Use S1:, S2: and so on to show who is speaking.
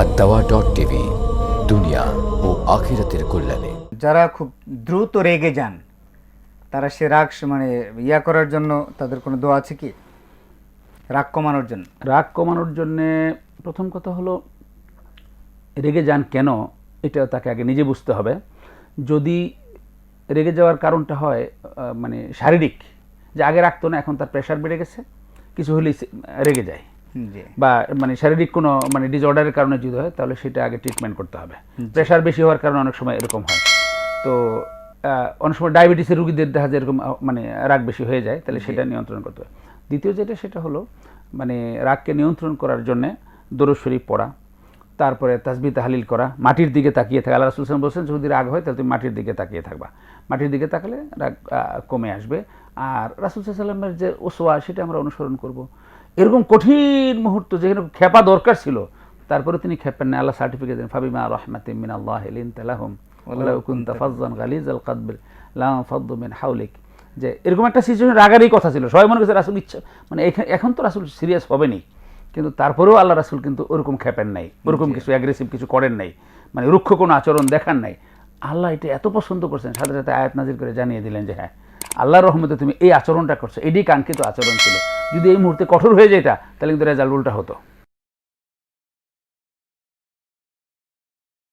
S1: আর দাওয়া dot TV দুনিয়া ও আখিরাতের কল্যাণে।
S2: যারা খুব দ্রুত রেগে যান তারা সে রাগ মানে ইয়া করার জন্য তাদের কোনো দোয়া আছে কি? রাগ কমানোর জন্য।
S3: রাগ কমানোর জন্যে প্রথম কথা হলো রেগে যান কেন? এটা তাকে আগে নিজে বুঝতে হবে। যদি রেগে যাওয়ার কারণটা হয় মানে শারীরিক যে আগে রাখতো না এখন তার প্রেশার বেড়ে গেছে কিছু হলেই রেগে যায়। বা মানে শারীরিক কোনো মানে ডিসঅর্ডারের কারণে যদি হয় তাহলে সেটা আগে ট্রিটমেন্ট করতে হবে। প্রেশার বেশি হওয়ার কারণে অনেক সময় এরকম হয়। তো অনেক সময় ডায়াবেটিসের রুগীদের দেখা যায় এরকম মানে রাগ বেশি হয়ে যায় তাহলে সেটা নিয়ন্ত্রণ করতে হবে দ্বিতীয় যেটা সেটা হলো মানে রাগকে নিয়ন্ত্রণ করার জন্যে দরুদ শরীফ পড়া তারপরে তাসবি তাহালিল করা মাটির দিকে তাকিয়ে থাকা। আল্লাহ রাসুল বলছেন যদি রাগ হয় তাহলে তুমি মাটির দিকে তাকিয়ে থাকবা। মাটির দিকে তাকালে রাগ কমে আসবে। আর রাসুল সাল্লামের যে ওসোয়া সেটা আমরা অনুসরণ করব। এরকম কঠিন মুহূর্ত যেখানে খেপা দরকার ছিল তারপরে তিনি খেপেন না আল্লাহ সার্টিফিকেট দেন ফাবিমা রহমাতিম মিন আল্লাহ লিন তালাহুম ফাজ্জান গালিজাল কাদবিল লাম ফাদ্দু মিন হাউলিক যে এরকম একটা সিচুয়েশন রাগারই কথা ছিল। সবাই মনে করছে রাসুল ইচ্ছা মানে এখা- এখন তো রাসুল সিরিয়াস হবেনি কিন্তু তারপরেও আল্লাহ রাসুল কিন্তু ওরকম খেপেন নাই ওরকম কিছু অ্যাগ্রেসিভ কিছু করেন নাই মানে রুক্ষ কোনো আচরণ দেখান নাই। আল্লাহ এটা এত পছন্দ করছেন সাথে সাথে আয়াত নাজির করে জানিয়ে দিলেন যে হ্যাঁ আল্লাহর রহমতে তুমি এই আচরণটা করছ। এটি কাঙ্ক্ষিত আচরণ ছিল। যদি এই মুহূর্তে কঠোর হয়ে যেতা, তাহলে কিন্তু রেজাল্ট উল্টা হতো।